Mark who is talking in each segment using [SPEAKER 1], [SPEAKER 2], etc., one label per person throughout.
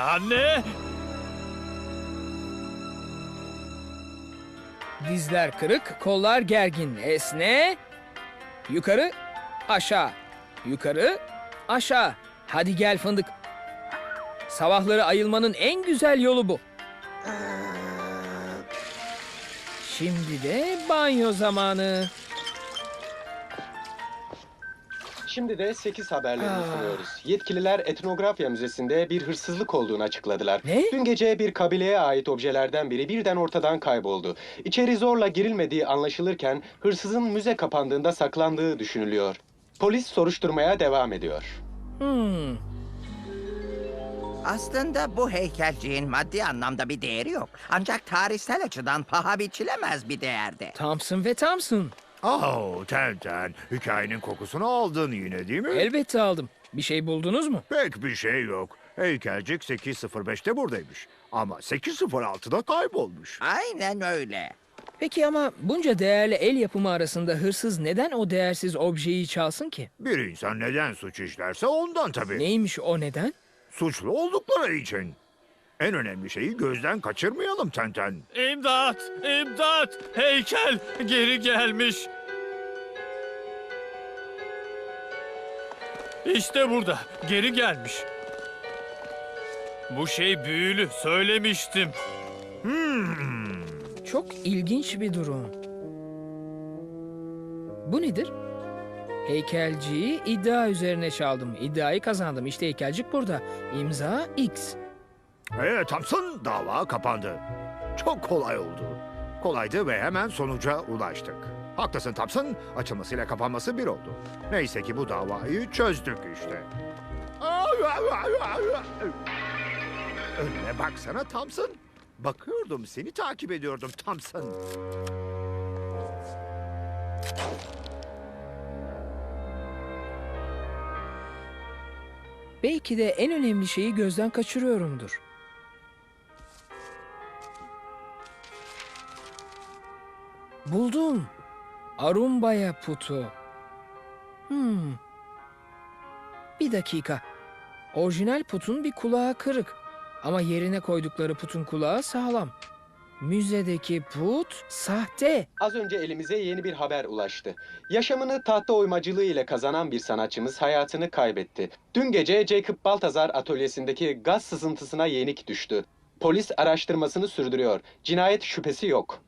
[SPEAKER 1] Anne!
[SPEAKER 2] Dizler kırık, kollar gergin. Esne. Yukarı, aşağı. Yukarı, aşağı. Hadi gel fındık. Sabahları ayılmanın en güzel yolu bu. Şimdi de banyo zamanı.
[SPEAKER 3] Şimdi de 8 haberlerini sunuyoruz. Yetkililer Etnografya Müzesi'nde bir hırsızlık olduğunu açıkladılar.
[SPEAKER 2] Ne?
[SPEAKER 3] Dün gece bir kabileye ait objelerden biri birden ortadan kayboldu. İçeri zorla girilmediği anlaşılırken hırsızın müze kapandığında saklandığı düşünülüyor. Polis soruşturmaya devam ediyor.
[SPEAKER 2] Hmm.
[SPEAKER 4] Aslında bu heykelciğin maddi anlamda bir değeri yok. Ancak tarihsel açıdan paha biçilemez bir değerde.
[SPEAKER 2] Thompson ve Thompson.
[SPEAKER 1] Oh Tenten, hikayenin kokusunu aldın yine değil mi?
[SPEAKER 2] Elbette aldım. Bir şey buldunuz mu?
[SPEAKER 1] Pek bir şey yok. Heykelcik 8.05'te buradaymış. Ama 8.06'da kaybolmuş.
[SPEAKER 4] Aynen öyle.
[SPEAKER 2] Peki ama bunca değerli el yapımı arasında hırsız neden o değersiz objeyi çalsın ki?
[SPEAKER 1] Bir insan neden suç işlerse ondan tabii.
[SPEAKER 2] Neymiş o neden?
[SPEAKER 1] Suçlu oldukları için. En önemli şeyi gözden kaçırmayalım Tenten.
[SPEAKER 5] İmdat! İmdat! Heykel geri gelmiş. İşte burada. Geri gelmiş. Bu şey büyülü. Söylemiştim.
[SPEAKER 2] Çok ilginç bir durum. Bu nedir? Heykelciyi iddia üzerine çaldım. İddiayı kazandım. İşte heykelcik burada. İmza X.
[SPEAKER 1] Evet Thompson dava kapandı. Çok kolay oldu. Kolaydı ve hemen sonuca ulaştık. Haklısın Thompson. Açılmasıyla kapanması bir oldu. Neyse ki bu davayı çözdük işte. Önüne baksana Thompson. Bakıyordum seni takip ediyordum Thompson.
[SPEAKER 2] Belki de en önemli şeyi gözden kaçırıyorumdur. Buldum. Arumbaya putu. Hmm. Bir dakika. Orijinal putun bir kulağı kırık. Ama yerine koydukları putun kulağı sağlam. Müzedeki put sahte.
[SPEAKER 3] Az önce elimize yeni bir haber ulaştı. Yaşamını tahta oymacılığı ile kazanan bir sanatçımız hayatını kaybetti. Dün gece Jacob Baltazar atölyesindeki gaz sızıntısına yenik düştü. Polis araştırmasını sürdürüyor. Cinayet şüphesi yok.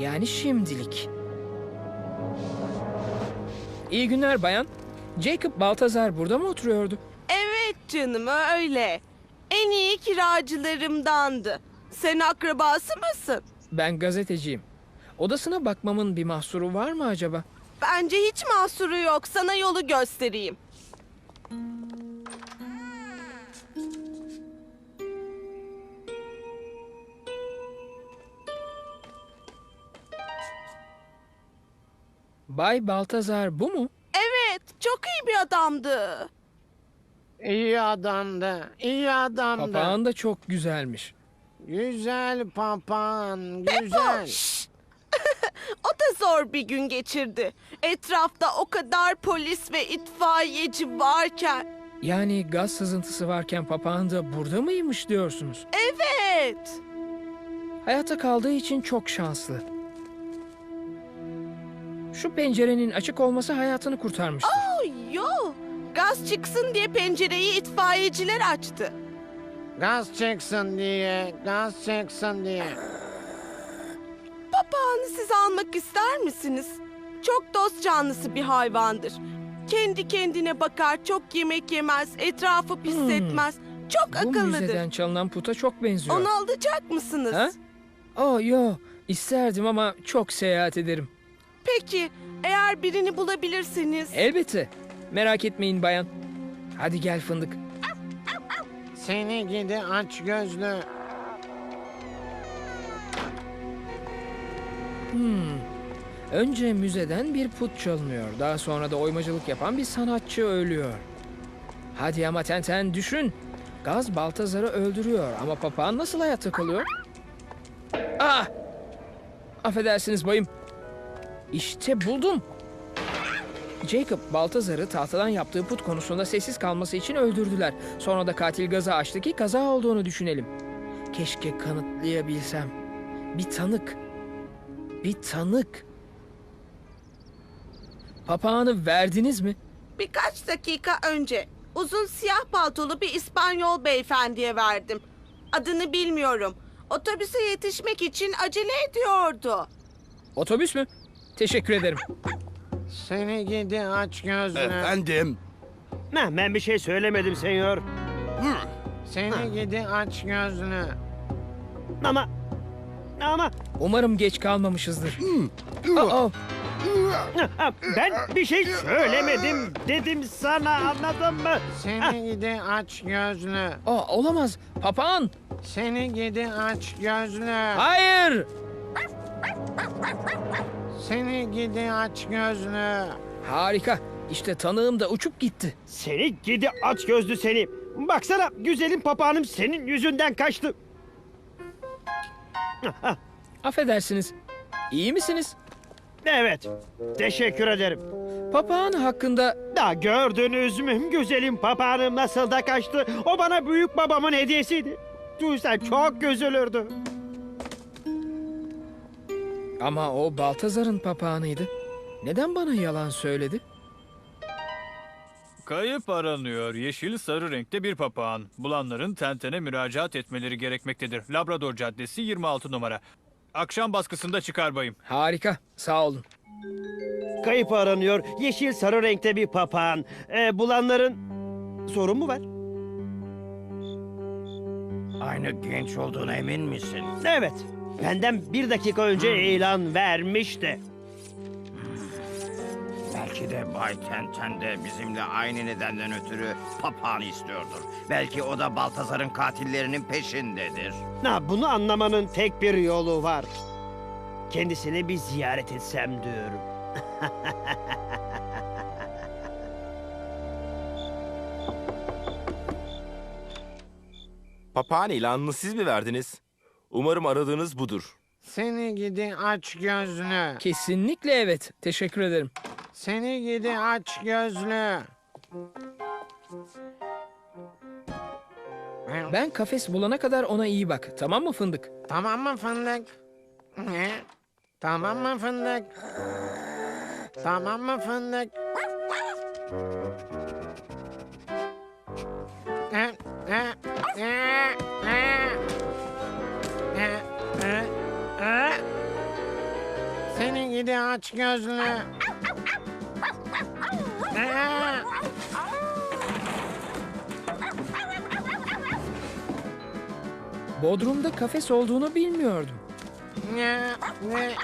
[SPEAKER 2] Yani şimdilik. İyi günler bayan. Jacob Baltazar burada mı oturuyordu?
[SPEAKER 6] Evet canım öyle. En iyi kiracılarımdandı. Sen akrabası mısın?
[SPEAKER 2] Ben gazeteciyim. Odasına bakmamın bir mahsuru var mı acaba?
[SPEAKER 6] Bence hiç mahsuru yok. Sana yolu göstereyim.
[SPEAKER 2] Bay Baltazar bu mu?
[SPEAKER 6] Evet, çok iyi bir adamdı.
[SPEAKER 7] İyi adamdı, iyi adamdı.
[SPEAKER 2] Papağan da çok güzelmiş.
[SPEAKER 7] Güzel papağan, güzel.
[SPEAKER 6] şşt! o da zor bir gün geçirdi. Etrafta o kadar polis ve itfaiyeci varken.
[SPEAKER 2] Yani gaz sızıntısı varken papağan da burada mıymış diyorsunuz?
[SPEAKER 6] Evet.
[SPEAKER 2] Hayatta kaldığı için çok şanslı. Şu pencerenin açık olması hayatını kurtarmıştır.
[SPEAKER 6] Oh, yo. Gaz çıksın diye pencereyi itfaiyeciler açtı.
[SPEAKER 7] Gaz çıksın diye, gaz çıksın diye.
[SPEAKER 6] Papağanı siz almak ister misiniz? Çok dost canlısı bir hayvandır. Kendi kendine bakar, çok yemek yemez, etrafı pisletmez. Çok
[SPEAKER 2] Bu
[SPEAKER 6] akıllıdır.
[SPEAKER 2] müzeden çalınan puta çok benziyor.
[SPEAKER 6] Onu alacak mısınız?
[SPEAKER 2] Ha? Oh yo, isterdim ama çok seyahat ederim.
[SPEAKER 6] Peki, eğer birini bulabilirseniz...
[SPEAKER 2] Elbette. Merak etmeyin bayan. Hadi gel fındık.
[SPEAKER 7] Seni gidi aç gözlü.
[SPEAKER 2] Önce müzeden bir put çalınıyor. Daha sonra da oymacılık yapan bir sanatçı ölüyor. Hadi ama Tenten düşün. Gaz Baltazar'ı öldürüyor ama papağan nasıl hayatta kalıyor? Ah! Affedersiniz bayım. İşte buldum. Jacob, Baltazar'ı tahtadan yaptığı put konusunda sessiz kalması için öldürdüler. Sonra da katil gazı açtı ki kaza olduğunu düşünelim. Keşke kanıtlayabilsem. Bir tanık. Bir tanık. Papağanı verdiniz mi?
[SPEAKER 6] Birkaç dakika önce uzun siyah paltolu bir İspanyol beyefendiye verdim. Adını bilmiyorum. Otobüse yetişmek için acele ediyordu.
[SPEAKER 2] Otobüs mü? Teşekkür ederim.
[SPEAKER 7] Seni gidi aç gözlü.
[SPEAKER 8] Efendim.
[SPEAKER 9] Ha, ben bir şey söylemedim senyor.
[SPEAKER 7] Seni gidi aç gözlü.
[SPEAKER 9] Ama ama
[SPEAKER 2] Umarım geç kalmamışızdır. Aa,
[SPEAKER 9] ha, ben bir şey söylemedim dedim sana anladın mı?
[SPEAKER 7] Seni gidi aç gözlü.
[SPEAKER 2] aa, olamaz. Papağan.
[SPEAKER 7] Seni gidi aç gözlü.
[SPEAKER 2] Hayır.
[SPEAKER 7] Seni gidi aç gözlü.
[SPEAKER 2] Harika. İşte tanığım da uçup gitti.
[SPEAKER 9] Seni gidi aç gözlü seni. Baksana güzelim papağanım senin yüzünden kaçtı.
[SPEAKER 2] Affedersiniz. İyi misiniz?
[SPEAKER 9] Evet. Teşekkür ederim.
[SPEAKER 2] Papağan hakkında
[SPEAKER 9] Da gördünüz mü güzelim papağanım nasıl da kaçtı. O bana büyük babamın hediyesiydi. Duysa çok üzülürdü.
[SPEAKER 2] Ama o Baltazar'ın papağanıydı. Neden bana yalan söyledi?
[SPEAKER 5] Kayıp aranıyor. Yeşil sarı renkte bir papağan. Bulanların tentene müracaat etmeleri gerekmektedir. Labrador Caddesi 26 numara. Akşam baskısında çıkar bayım.
[SPEAKER 2] Harika. Sağ olun.
[SPEAKER 9] Kayıp aranıyor. Yeşil sarı renkte bir papağan. Ee, bulanların sorun mu var?
[SPEAKER 4] Aynı genç olduğuna emin misin?
[SPEAKER 9] Evet. Benden bir dakika önce ilan vermişti.
[SPEAKER 4] Belki de Bay Tenten de bizimle aynı nedenden ötürü papağanı istiyordur. Belki o da Baltazar'ın katillerinin peşindedir.
[SPEAKER 9] Ha, bunu anlamanın tek bir yolu var. Kendisini bir ziyaret etsem diyorum.
[SPEAKER 8] Papağan ilanını siz mi verdiniz? Umarım aradığınız budur.
[SPEAKER 7] Seni gidi aç gözlü.
[SPEAKER 2] Kesinlikle evet. Teşekkür ederim.
[SPEAKER 7] Seni gidi aç gözlü.
[SPEAKER 2] Ben kafes bulana kadar ona iyi bak. Tamam mı fındık?
[SPEAKER 7] Tamam mı fındık? Ne? Tamam mı fındık? Tamam mı fındık? E, e, e, gidi aç gözlü.
[SPEAKER 2] Bodrum'da kafes olduğunu bilmiyordum.
[SPEAKER 7] Ne? Ne?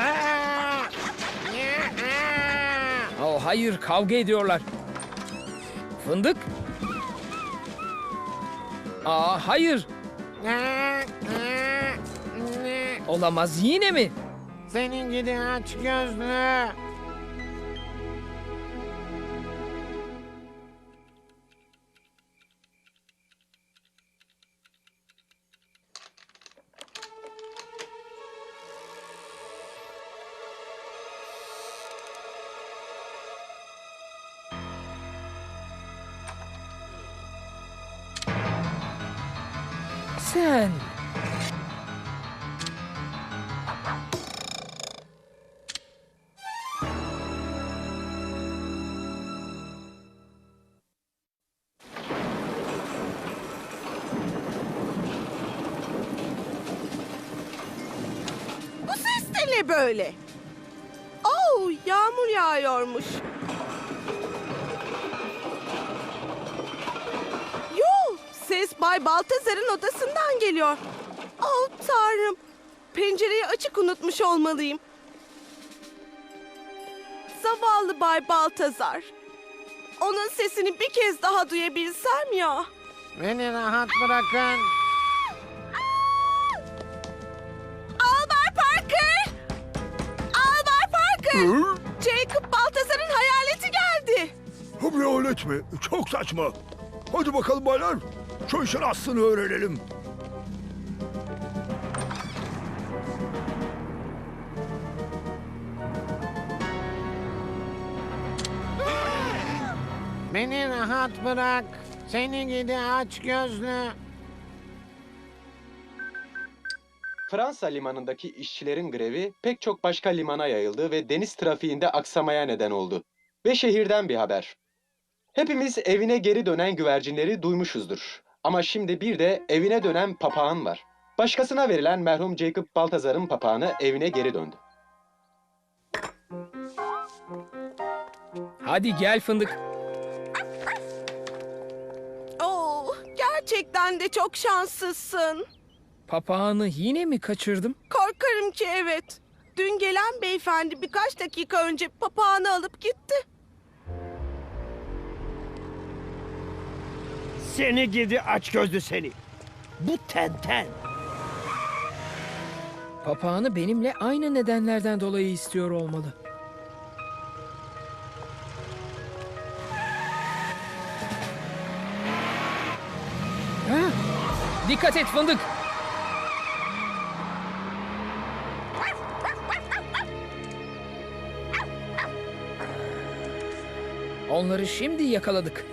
[SPEAKER 7] Aa! Ne? Aa!
[SPEAKER 2] Oh hayır kavga ediyorlar. Fındık? Aa hayır.
[SPEAKER 7] Ne? Ne? Ne?
[SPEAKER 2] Olamaz yine mi?
[SPEAKER 7] Senin gidi aç gözlü.
[SPEAKER 2] Sen.
[SPEAKER 6] ne böyle? Oh, yağmur yağıyormuş. Yo, ses Bay Baltazar'ın odasından geliyor. Oh tanrım. Pencereyi açık unutmuş olmalıyım. Zavallı Bay Baltazar. Onun sesini bir kez daha duyabilsem ya.
[SPEAKER 7] Beni rahat bırakın.
[SPEAKER 6] Bakın! Jacob Baltazar'ın hayaleti geldi.
[SPEAKER 1] Hayalet mi? Çok saçma. Hadi bakalım baylar. Şu işin aslını öğrenelim.
[SPEAKER 7] Beni rahat bırak. Seni gidi aç gözlü.
[SPEAKER 3] Fransa limanındaki işçilerin grevi pek çok başka limana yayıldı ve deniz trafiğinde aksamaya neden oldu. Ve şehirden bir haber. Hepimiz evine geri dönen güvercinleri duymuşuzdur. Ama şimdi bir de evine dönen papağan var. Başkasına verilen merhum Jacob Baltazar'ın papağanı evine geri döndü.
[SPEAKER 2] Hadi gel fındık.
[SPEAKER 6] Oo, gerçekten de çok şanslısın.
[SPEAKER 2] Papağanı yine mi kaçırdım?
[SPEAKER 6] Korkarım ki evet. Dün gelen beyefendi birkaç dakika önce papağanı alıp gitti.
[SPEAKER 9] Seni gidi aç gözlü seni. Bu tenten.
[SPEAKER 2] Papağanı benimle aynı nedenlerden dolayı istiyor olmalı. Ha? Dikkat et fındık. Onları şimdi yakaladık.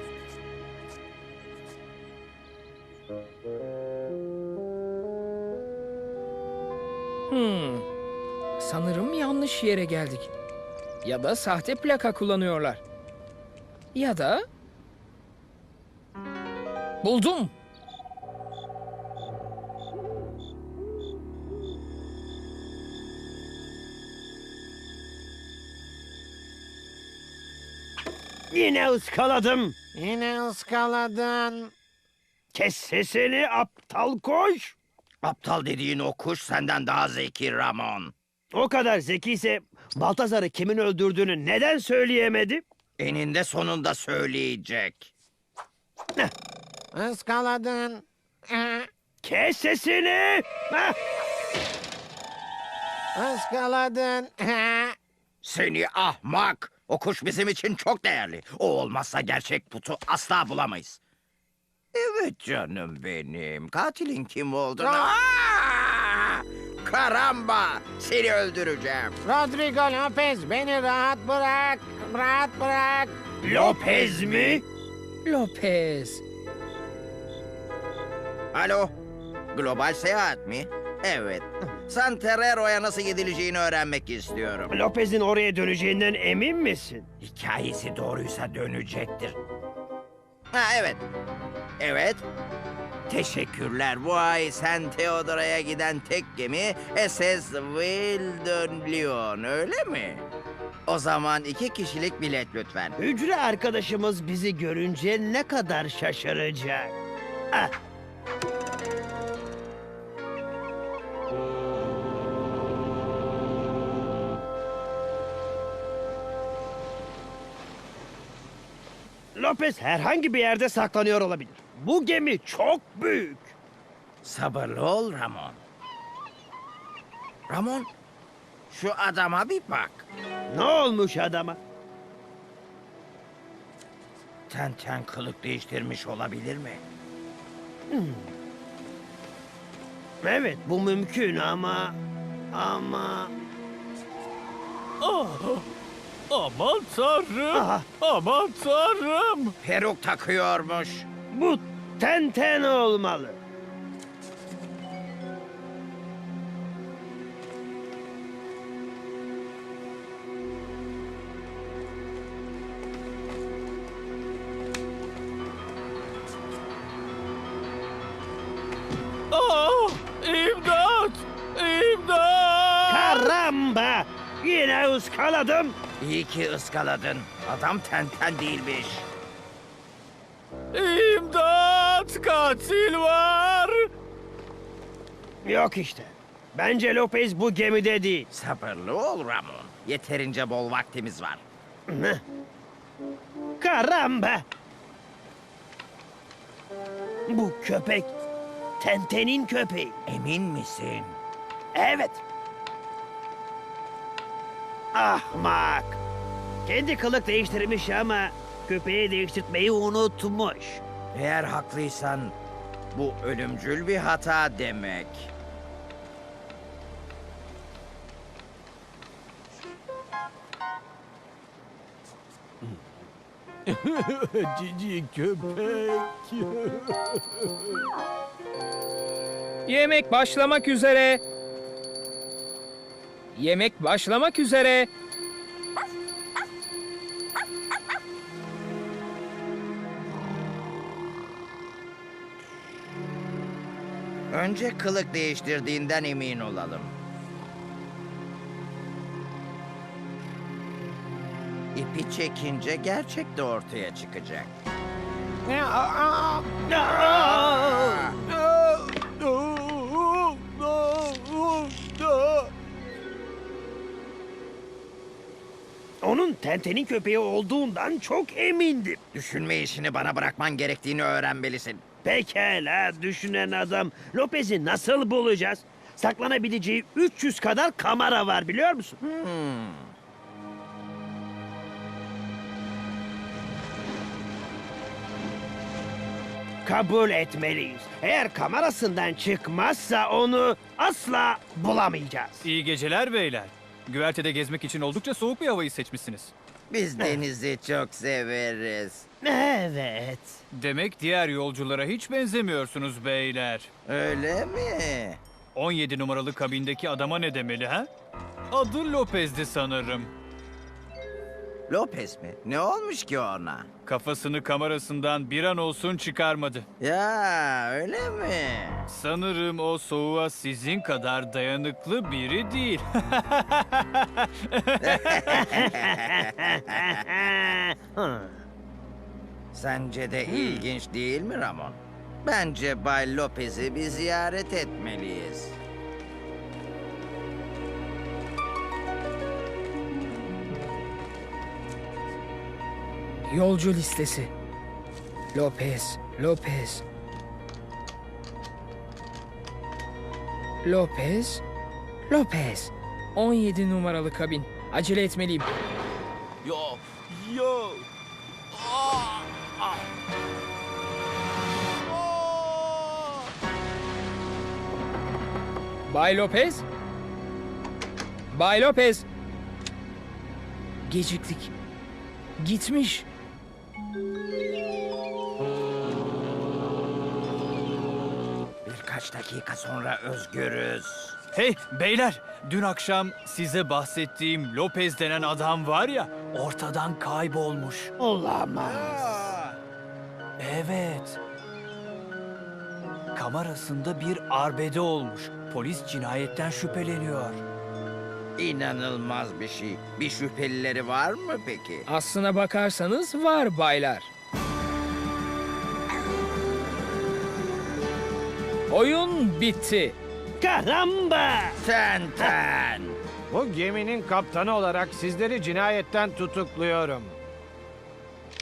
[SPEAKER 2] Hmm. Sanırım yanlış yere geldik. Ya da sahte plaka kullanıyorlar. Ya da... Buldum.
[SPEAKER 9] Yine ıskaladım.
[SPEAKER 7] Yine ıskaladın.
[SPEAKER 9] Kes sesini aptal koş.
[SPEAKER 4] Aptal dediğin o kuş senden daha zeki Ramon.
[SPEAKER 9] O kadar zekiyse Baltazar'ı kimin öldürdüğünü neden söyleyemedi?
[SPEAKER 4] Eninde sonunda söyleyecek.
[SPEAKER 7] Iskaladın. Ee,
[SPEAKER 9] Kes sesini. Hah!
[SPEAKER 7] Iskaladın. Ee,
[SPEAKER 4] Seni ahmak! O kuş bizim için çok değerli. O olmazsa gerçek putu asla bulamayız. Evet canım benim. Katilin kim olduğunu...
[SPEAKER 7] Aa!
[SPEAKER 4] Karamba! Seni öldüreceğim.
[SPEAKER 7] Rodrigo Lopez beni rahat bırak. Rahat bırak.
[SPEAKER 9] Lopez mi?
[SPEAKER 2] Lopez.
[SPEAKER 4] Alo? Global seyahat mi? Evet. Santerero'ya nasıl gidileceğini öğrenmek istiyorum.
[SPEAKER 9] Lopez'in oraya döneceğinden emin misin?
[SPEAKER 4] Hikayesi doğruysa dönecektir. Ha evet. Evet. Teşekkürler. Bu ay San Theodora'ya giden tek gemi SS Wildon Leon öyle mi? O zaman iki kişilik bilet lütfen.
[SPEAKER 9] Hücre arkadaşımız bizi görünce ne kadar şaşıracak. Ah, Lopez herhangi bir yerde saklanıyor olabilir. Bu gemi çok büyük.
[SPEAKER 4] Sabırlı ol Ramon. Ramon, şu adama bir bak.
[SPEAKER 9] Ne olmuş adama?
[SPEAKER 4] Tenten kılık değiştirmiş olabilir mi?
[SPEAKER 9] Evet bu mümkün ama... Ama...
[SPEAKER 5] Ah, aman tanrım.
[SPEAKER 9] Aha.
[SPEAKER 5] Aman tanrım.
[SPEAKER 4] Peruk takıyormuş.
[SPEAKER 9] Bu Tenten olmalı.
[SPEAKER 5] Ah, imdat. İmdat.
[SPEAKER 9] Karamba! Yine ıskaladım.
[SPEAKER 4] İyi ki ıskaladın. Adam tenten değilmiş.
[SPEAKER 5] İmdat. Katil var.
[SPEAKER 9] Yok işte. Bence Lopez bu gemide değil.
[SPEAKER 4] Sabırlı ol Ramon. Yeterince bol vaktimiz var.
[SPEAKER 9] Karamba! Bu köpek Tenten'in köpeği.
[SPEAKER 4] Emin misin?
[SPEAKER 9] Evet. Ahmak. Kendi kılık değiştirmiş ama köpeği değiştirmeyi unutmuş.
[SPEAKER 4] Eğer haklıysan bu ölümcül bir hata demek.
[SPEAKER 9] Cici köpek.
[SPEAKER 2] Yemek başlamak üzere. Yemek başlamak üzere.
[SPEAKER 4] Önce kılık değiştirdiğinden emin olalım. İpi çekince gerçek de ortaya çıkacak.
[SPEAKER 9] Onun tentenin köpeği olduğundan çok emindim.
[SPEAKER 4] Düşünme işini bana bırakman gerektiğini öğrenmelisin.
[SPEAKER 9] Pekala düşünen adam. Lopez'i nasıl bulacağız? Saklanabileceği 300 kadar kamera var biliyor musun? Kabul etmeliyiz. Eğer kamerasından çıkmazsa onu asla bulamayacağız.
[SPEAKER 5] İyi geceler beyler. Güvertede gezmek için oldukça soğuk bir havayı seçmişsiniz.
[SPEAKER 4] Biz denizi çok severiz.
[SPEAKER 9] Evet.
[SPEAKER 5] Demek diğer yolculara hiç benzemiyorsunuz beyler.
[SPEAKER 4] Öyle mi?
[SPEAKER 5] 17 numaralı kabindeki adama ne demeli ha? Adı Lopez'di sanırım.
[SPEAKER 4] Lopez mi? Ne olmuş ki ona?
[SPEAKER 5] Kafasını kamerasından bir an olsun çıkarmadı.
[SPEAKER 4] Ya öyle mi?
[SPEAKER 5] Sanırım o soğuğa sizin kadar dayanıklı biri değil.
[SPEAKER 4] Sence de ilginç değil mi Ramon? Bence Bay Lopez'i bir ziyaret etmeliyiz.
[SPEAKER 2] Yolcu listesi. Lopez, Lopez. Lopez, Lopez. 17 numaralı kabin. Acele etmeliyim.
[SPEAKER 8] Yo, yo.
[SPEAKER 2] Bay Lopez? Bay Lopez. Geciktik. Gitmiş.
[SPEAKER 4] Birkaç dakika sonra özgürüz.
[SPEAKER 5] hey beyler, dün akşam size bahsettiğim Lopez denen adam var ya, ortadan kaybolmuş.
[SPEAKER 9] Olamaz.
[SPEAKER 5] Evet. Kamerasında bir arbede olmuş. Polis cinayetten şüpheleniyor.
[SPEAKER 4] İnanılmaz bir şey. Bir şüphelileri var mı peki?
[SPEAKER 2] Aslına bakarsanız var baylar. Oyun bitti.
[SPEAKER 9] Karamba!
[SPEAKER 4] Ten ten.
[SPEAKER 7] Bu geminin kaptanı olarak sizleri cinayetten tutukluyorum.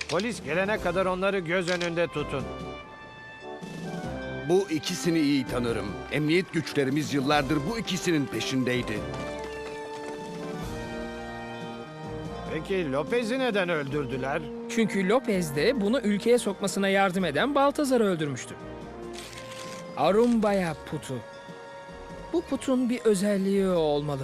[SPEAKER 7] Polis gelene kadar onları göz önünde tutun.
[SPEAKER 10] Bu ikisini iyi tanırım. Emniyet güçlerimiz yıllardır bu ikisinin peşindeydi.
[SPEAKER 7] Peki Lopez'i neden öldürdüler?
[SPEAKER 2] Çünkü Lopez de bunu ülkeye sokmasına yardım eden Baltazar'ı öldürmüştü. Arumbaya putu. Bu putun bir özelliği olmalı.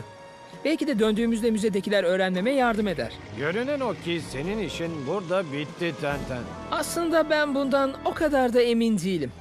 [SPEAKER 2] Belki de döndüğümüzde müzedekiler öğrenmeme yardım eder.
[SPEAKER 7] Görünen o ki senin işin burada bitti Tenten.
[SPEAKER 2] Aslında ben bundan o kadar da emin değilim.